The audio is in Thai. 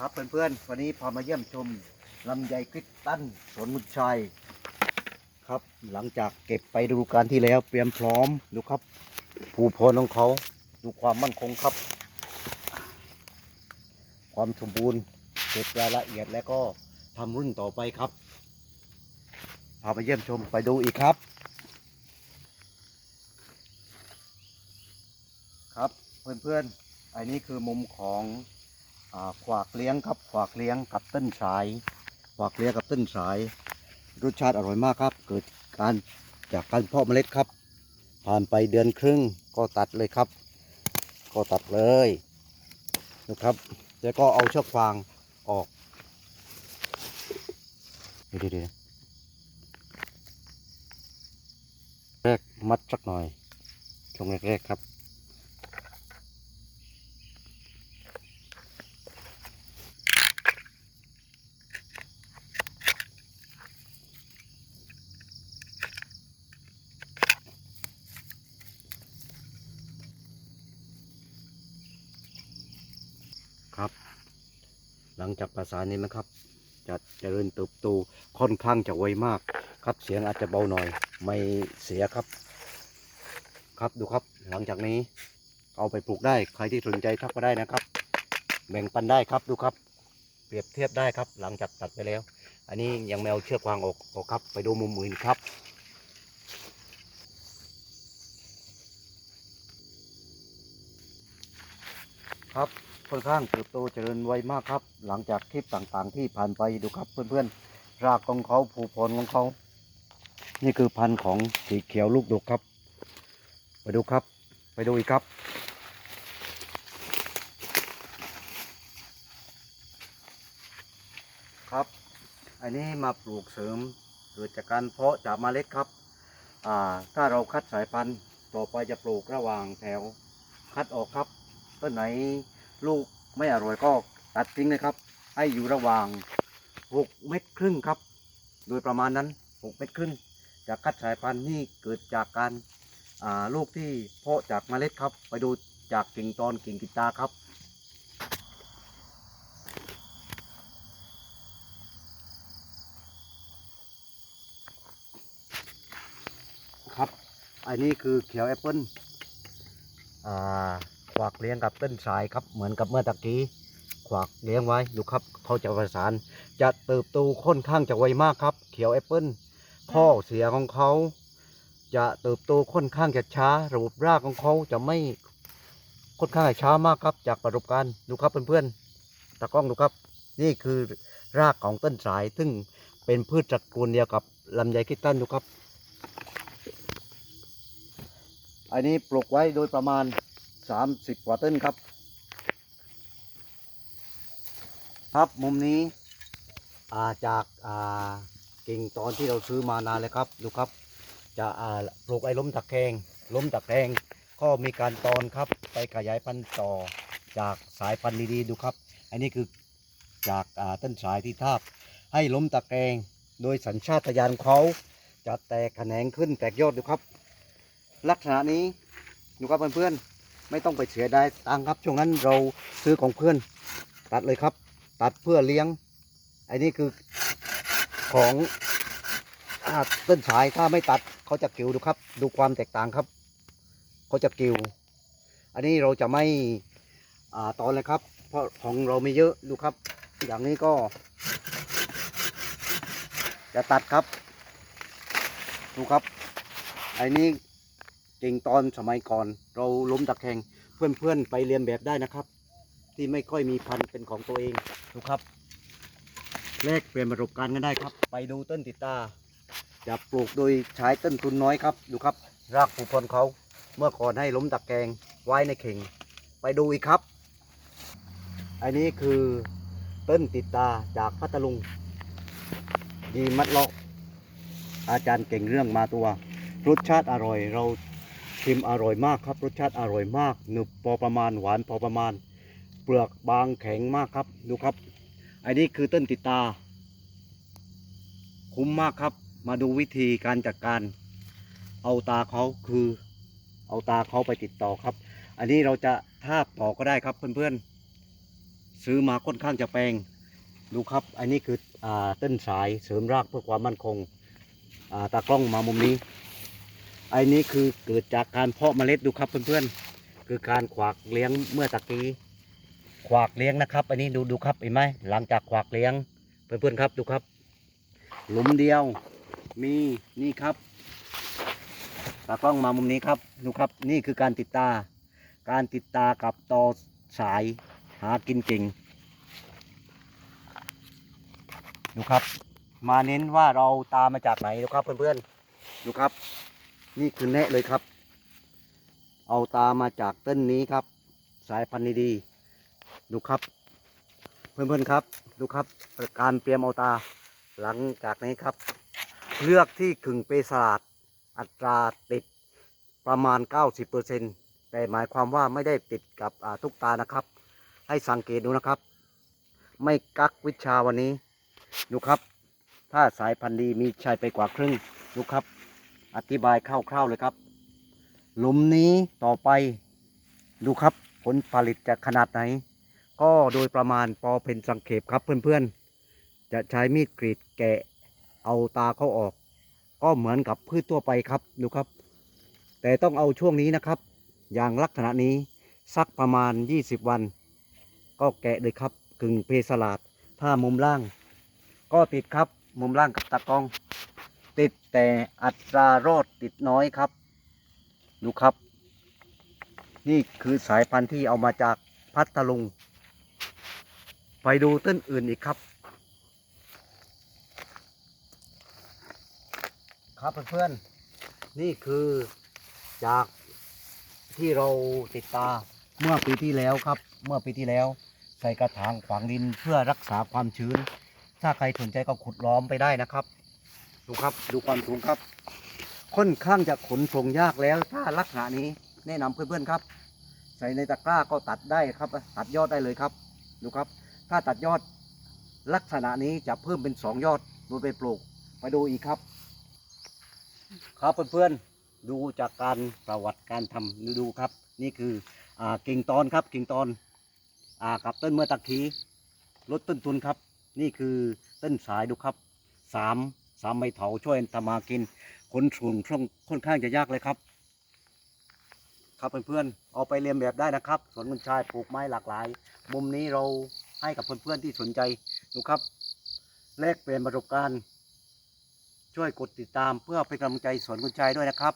ครับเพื่อนๆ วันนี้พามาเยี่ยมชมลำไยคริสตันสวนมุนชัยครับ หลังจากเก็บไปดูการที่แล้วเตรียมพร้อมดูครับ ภูพนของเขาดูความมั่นคงครับ ความสมบูรณ์เก็บรายละเอียดแล้วก็ทำรุ่นต่อไปครับพาไปเยี่ยมชมไปดูอีกครับ ครับเพื่อนๆ อันนี้คือมุมของ ขวากเลี้ยงครับขวากเลี้ยงกับต้นสายขวากเลี้ยงกับต้นสาย รสชาติอร่อยมากครับ เกิดการจากการเพาะเมล็ดครับ ผ่านไปเดือนครึ่งก็ตัดเลยครับ ก็ตัดเลยนะครับแล้วก็เอาเชือกฟางออกเดี๋ยวเดี๋ยวแรกมัดสักหน่อยช่วงแรกๆครับครับ หลังจากประสานนี้นะครับ จะเจริญเติบโตค่อนข้างจะไวมากครับ เสียงอาจจะเบาหน่อย ไม่เสียครับ ครับดูครับ หลังจากนี้เอาไปปลูกได้ใครที่สนใจทักมาได้นะครับ แบ่งปันได้ครับดูครับ เปรียบเทียบได้ครับ หลังจากตัดไปแล้ว อันนี้ยังไม่เอาเชือกวางออกออกครับ ไปดูมุมอื่นครับครับ ค่อนข้างเติบโตเจริญไวมากครับ หลังจากคลิปต่างๆ ที่ผ่านไปดูครับเพื่อนๆ รากของเขาผูพลของเขา นี่คือพันธุ์ของสีเขียวลูกดกครับ ไปดูครับ ไปดูอีกครับ ครับ อันนี้มาปลูกเสริมเกิดจากการเพาะจากเมล็ดครับอ่าถ้าเราคัดสายพันธุ์ต่อไปจะปลูกระหว่างแถวคัดออกครับต้นไหน ลูกไม่อร่อยก็ตัดทิ้งนะครับ ให้อยู่ระหว่าง 6 เม็ดครึ่งครับ โดยประมาณนั้น 6 เม็ดครึ่งจากคัดสายพันธุ์นี่เกิดจากการาลูกที่เพาะจากเมล็ดครับ ไปดูจากกิ่งตอนกิ่งกิตาครับครับ อันนี้คือเขียวแอปเปิ้ลอ่า ขวากเลี้ยงกับต้นสายครับ เหมือนกับเมื่อตะกี้ ขวากเลี้ยงไว้ดูครับ เขาจะประสาน จะเติบโตค่อนข้างจะไวมากครับ เขียวแอปเปิ้ลข้อเสียของเขา จะเติบโตค่อนข้างจะช้า ระบบรากของเขาจะไม่ค่อนข้างจะช้ามากครับ จากประสบการณ์ดูครับเพื่อนๆตากล้องดูครับ นี่คือรากของต้นสาย ซึ่งเป็นพืชตระกูลเดียวกับลำไยคิดตันดูครับ อันนี้ปลูกไว้โดยประมาณ 30กว่าต้นครับ ครับมุมนี้าจากากิ่งตอนที่เราซื้อมานานเลยครับดูครับ จะปลูกไอ้ล้มตะแคงล้มตะแคงก็มีการตอนครับ ไปขยายพันธุ์ต่อจากสายพันธุ์ดีๆดูครับ อันนี้คือจากาต้นสายที่ทาบ ให้ล้มตะแคงโดยสัญชาตญาณเขาจะแตกแขนงขึ้นแตกยอดดูครับ ลักษณะนี้ดูครับเพื่อนๆ ไม่ต้องไปเสียดายตังครับช่วงนั้นเราซื้อของเพื่อน ตัดเลยครับ ตัดเพื่อเลี้ยงไอ้นี่คือของต้นสายถ้าไม่ตัดเขาจะกิ่วดูครับ ดูความแตกต่างครับเขาจะกิ่วอันนี้เราจะไม่ตอนเลยครับ เพราะของเราไม่เยอะดูครับ อย่างนี้ก็ จะตัดครับ ดูครับไอ้นี่ กิ่งตอนสมัยก่อน เราล้มตะแคงเพื่อนๆไปเรียนแบบได้นะครับ ที่ไม่ค่อยมีพันธุ์เป็นของตัวเองดูครับแลกเปลี่ยนประสบการณ์กันได้ครับ ไปดูต้นติดตาจะปลูกโดยใช้ต้นทุนน้อยครับดูครับ รากผูพลเขาเมื่อก่อนให้ล้มตะแกรงไว้ในเข่ง ไปดูอีกครับ อันนี้คือต้นติดตาจากพัทลุงยีมัดเลาะอาจารย์เก่งเรื่องมาตัวรสชาติอร่อยเรา ชิมอร่อยมากครับรสชาติอร่อยมากหนึบพอประมาณหวานพอประมาณ เปลือกบางแข็งมากครับดูครับ อันนี้คือต้นติดตา คุ้มมากครับ มาดูวิธีการจัดการ เอาตาเขาคือ เอาตาเขาไปติดต่อครับ อันนี้เราจะทาบต่อก็ได้ครับเพื่อนๆ ซื้อมาค่อนข้างจะแพงดูครับ อันนี้คืออต้นสายเสริมรากเพื่อความมั่นคงตากล้องมามุมนี้ ไอันนี้คือเกิดจากการเพาะเมล็ดดูครับเพื่อนๆ คือการขวากเลี้ยงเมื่อตะกี้ ขวากเลี้ยงนะครับ อันนี้ดูดูครับเห็นไหมหลังจากขวากเลี้ยงเพื่อนๆครับดูครับ หลุมเดียว มีนี่ครับตากล้องมามุมนี้ครับดูครับ นี่คือการติดตา การติดตากับตอสายหากินเก่งดูครับ มาเน้นว่าเราตามมาจากไหนดูครับเพื่อนๆดูครับ นี่คือแนะเลยครับ เอาตามาจากต้นนี้ครับ สายพันธุ์ดีๆดูครับ เพื่อนๆครับ ดูครับการเตรียมเอาตาหลังจากนี้ครับ เลือกที่ขึงเปสลาดอัตราติดประมาณ 90%แต่หมายความว่าไม่ได้ติดกับทุกตานะครับ ให้สังเกตดูนะครับ ไม่กักวิชาวันนี้ ดูครับ ถ้าสายพันธุ์ดีมีชัยไปกว่าครึ่ง ดูครับ อธิบายคร่าวๆเลยครับ หลุมนี้ต่อไปดูครับผลผลิตจะขนาดไหน ก็โดยประมาณพอเป็นสังเขปครับเพื่อนๆ จะใช้มีดกรีดแกะเอาตาเขาออก ก็เหมือนกับพืชทั่วไปครับดูครับ แต่ต้องเอาช่วงนี้นะครับ อย่างลักษณะนี้สักประมาณ 20 วัน ก็แกะเลยครับกึ่งเพสลาดถ้ามุมล่าง ก็ติดครับมุมล่างกับตะกอง ติดแต่อัตรารอดติดน้อยครับ ดูครับ นี่คือสายพันธุ์ที่เอามาจากพัทลุง ไปดูต้นอื่นอีกครับ ครับเพื่อนๆนี่คือจากที่เราติดตาเมื่อปีที่แล้วครับ เมื่อปีที่แล้ว ใส่กระถางขวางดินเพื่อรักษาความชื้น ถ้าใครสนใจก็ขุดล้อมไปได้นะครับ ดูครับดูความสูงครับ ค่อนข้างจะขนส่งยากแล้ว ถ้าลักษณะนี้แนะนำเพื่อนๆครับ ใส่ในตะกร้าก็ตัดได้ครับ ตัดยอดได้เลยครับ ดูครับ ถ้าตัดยอดลักษณะนี้จะเพิ่มเป็นสองยอดโดยไปปลูก ไปดูอีกครับ ครับเพื่อนๆดูจากการประวัติการทำดูดูครับ นี่คืออ่ากิ่งตอนครับกิ่งตอนอ่ากับต้นเมื่อตะคีลดต้นทุนครับ นี่คือต้นสายดูครับสาม สามใบเถาช่วยทำมากินขนส่งช่วงค่อนข้างจะยากเลยครับ ครับเพื่อนๆเอาไปเรียนแบบได้นะครับ สวนกุญชายปลูกไม้หลากหลาย มุมนี้เราให้กับเพื่อนๆที่สนใจดูครับแลกเปลี่ยนประสบการณ์ ช่วยกดติดตามเพื่อเป็นกำลังใจสวนกุญชายด้วยนะครับ